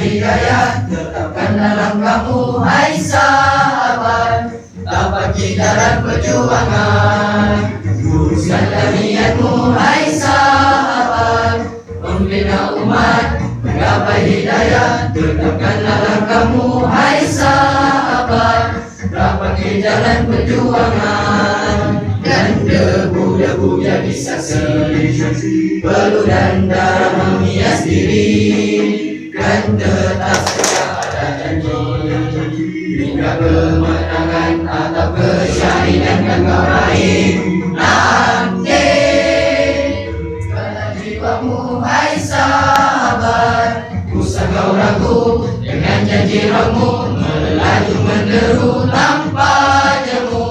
hidayah Tetapkanlah langkahmu hai sahabat. Tapak jalan perjuangan. Luruskanlah niatmu hai sahabat. Membina umat Menggapai hidayah Tetapkanlah langkahmu hai sahabat. Tapak jalan perjuangan. Dan debu-debu jadi saksi Peluh dan darah diri Kan tetap pada janji Hingga kemenangan atau kesyahidan yang kau raih Nanti Karena jiwamu hai sahabat Usah kau ragu dengan janji rohmu Melaju menderu tanpa jemu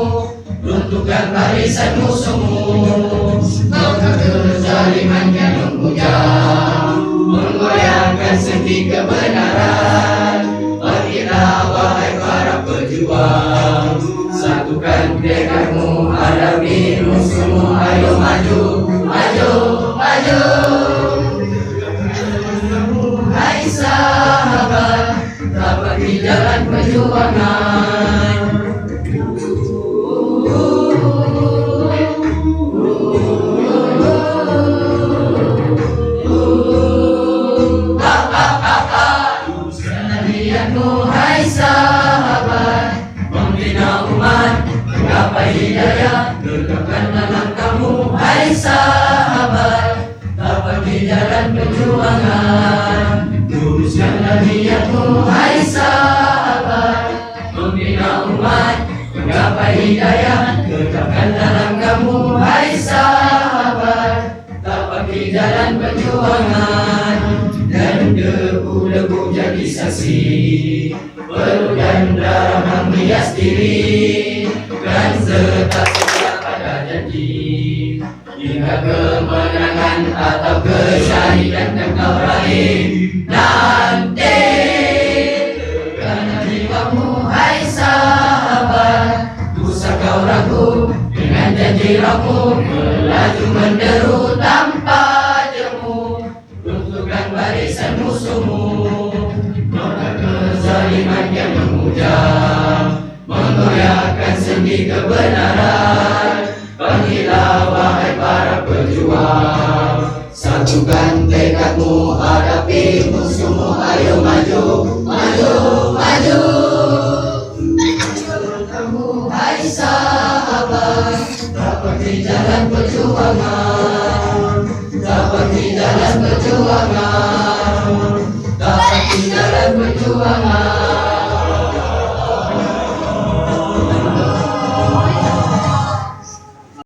Runtuhkan barisan musuhmu Maka kezaliman yang menghujam Sendi kebenaran. Bangkitlah wahai para pejuang Satukan tekadmu hadapi musuhmu. Ayo maju, maju, maju. Hai sahabat Dapat di jalan perjuangan Hidayah Tegakkanlah langkahmu hai sahabat Dapat di jalan perjuangan Luruskanlah niatmu hai sahabat Membina umat Menggapai hidayah Tegakkanlah langkahmu hai sahabat Dapat di jalan perjuangan Dan debu-debu jadi saksi Peluh dan darah menghias diri Tetap setia pada janji? Hingga kemenangan atau kesyahidan yang kau raih? Nanti Karena jiwamu hai sahabat Usah kau ragu dengan janji rohmu Menggoyahkan sendi kebenaran. Bangkitlah wahai para pejuang. Satukan tekadmu hadapi musuhmu Ayo maju, maju, maju. Kamu hai sahabat Dapat jalan perjuangan. Dapat jalan perjuangan